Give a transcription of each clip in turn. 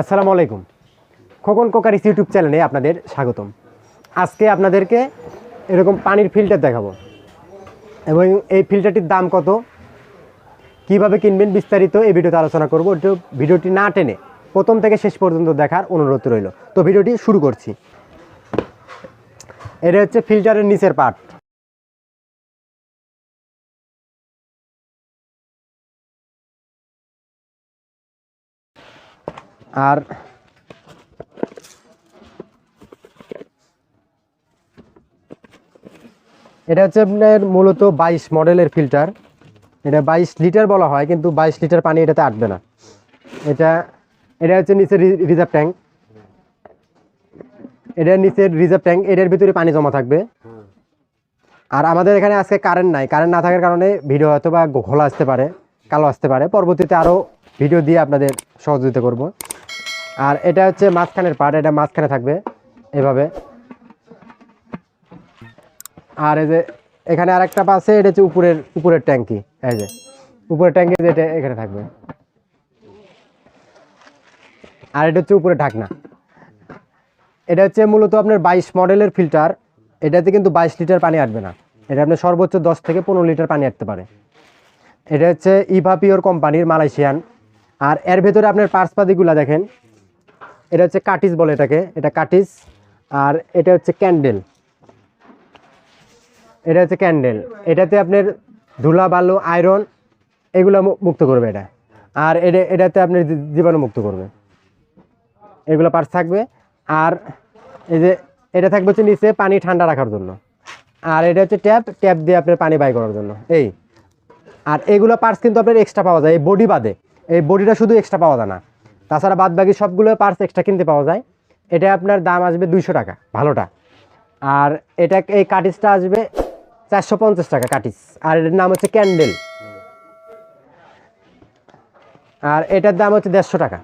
আসসালামু আলাইকুম। খোকন কোকারিস ইউটিউব চ্যানেলে আপনাদের স্বাগতম। আজকে আপনাদেরকে এরকম পানির ফিল্টার দেখাবো। এবং এই ফিল্টারটির দাম কত? কীভাবে কিনবেন বিস্তারিত এই ভিডিওতে আলোচনা করব। ভিডিওটি না টেনে প্রথম থেকে শেষ পর্যন্ত দেখার অনুরোধ রইল। তো ভিডিওটি শুরু করছি। এটা হচ্ছে ফিল্টারের নিচের পার্ট আর এটা হচ্ছে আপনার মূলত বাইশ মডেলের ফিল্টার। এটা বাইশ লিটার বলা হয়, কিন্তু বাইশ লিটার পানি এটাতে আটবে না। এটা এটা হচ্ছে নিচের রিজার্ভ ট্যাঙ্ক। এটার নিচের রিজার্ভ ট্যাঙ্ক, এটার ভিতরে পানি জমা থাকবে। আর আমাদের এখানে আজকে কারেন্ট নাই। কারেন্ট না থাকার কারণে ভিডিও হয়তো বা ঘোলা আসতে পারে, কালো আসতে পারে। পরবর্তীতে আরও ভিডিও দিয়ে আপনাদের সহযোগিতা করব। আর এটা হচ্ছে মাঝখানের পার্ট এটা মাঝখানে থাকবে এভাবে। আর এই যে এখানে আরেকটা পাশে এটা হচ্ছে উপরের উপরের ট্যাঙ্কি, এই যে। উপরের ট্যাঙ্কি যেটা এখানে থাকবে। আর এটা হচ্ছে উপরে ঢাকনা। এটা হচ্ছে মূলত আপনার বাইশ মডেলের ফিল্টার এটাতে কিন্তু বাইশ লিটার পানি আটবে না। এটা আপনার সর্বোচ্চ দশ থেকে পনেরো লিটার পানি আটতে পারে। এটা হচ্ছে ইভাপিওর কোম্পানির মালয়েশিয়ান। আর এর ভেতরে আপনার পার্সপাতিগুলা দেখেন এটা হচ্ছে কাটিস বলে এটাকে, এটা কাটিস, আর এটা হচ্ছে ক্যান্ডেল। এটা হচ্ছে ক্যান্ডেল। এটাতে আপনার ধুলা, বালু, আয়রন, এগুলো মুক্ত করবে এটা। আর এটা, এটাতে আপনার জীবাণু মুক্ত করবে। এগুলো পার্টস থাকবে। আর এই যে, এটা থাকবে হচ্ছে নিচে পানি ঠান্ডা রাখার জন্য। আর এটা হচ্ছে ট্যাপ ট্যাপ দিয়ে আপনার পানি বাই করার জন্য। এই। আর এগুলো পার্টস কিন্তু আপনার এক্সট্রা পাওয়া যায়, এই বডি বাদে। এই বডিটা শুধু এক্সট্রা পাওয়া যায় না। তাছাড়া বাদ বাকি সবগুলো পার্টস এক্সট্রা কিনতে পাওয়া যায়। এটা আপনার দাম আসবে দুইশো টাকা, ভালোটা। আর এটা এই কাটিসটা আসবে চারশো পঞ্চাশ টাকা কাটিস। আর এটার নাম হচ্ছে ক্যান্ডেল আর এটার দাম হচ্ছে দেড়শো টাকা।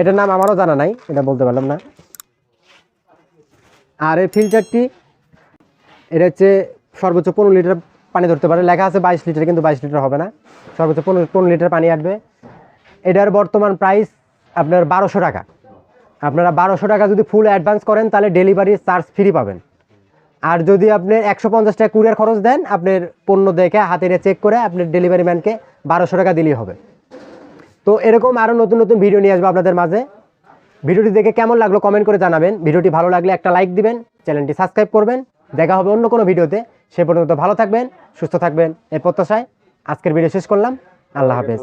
এটার নাম আমারও জানা নাই, এটা বলতে পারলাম না। আর এই ফিল্টারটি এটা হচ্ছে সর্বোচ্চ পনেরো লিটার পানি ধরতে পারে। লেখা আছে বাইশ লিটার, কিন্তু বাইশ লিটার হবে না। সর্বোচ্চ পনেরো পনেরো লিটার পানি আসবে। এটার বর্তমান প্রাইস আপনার বারোশো টাকা। আপনারা বারোশো টাকা যদি ফুল অ্যাডভান্স করেন, তাহলে ডেলিভারি চার্জ ফ্রি পাবেন। আর যদি আপনি একশো পঞ্চাশ টাকা কুরিয়ার খরচ দেন, আপনার পণ্য দেখে, হাতে নিয়ে চেক করে আপনার ডেলিভারি ম্যানকে বারোশো টাকা দিলেই হবে। তো এরকম আরও নতুন নতুন ভিডিও নিয়ে আসব আপনাদের মাঝে। ভিডিওটি দেখে কেমন লাগল কমেন্ট করে জানাবেন। ভিডিওটি ভালো লাগলে একটা লাইক দিবেন চ্যানেলটি সাবস্ক্রাইব করবেন। দেখা হবে অন্য কোনো ভিডিওতে। সে পর্যন্ত ভালো থাকবেন, সুস্থ থাকবেন এই প্রত্যাশায় আজকের ভিডিও শেষ করলাম। আল্লাহ হাফেজ।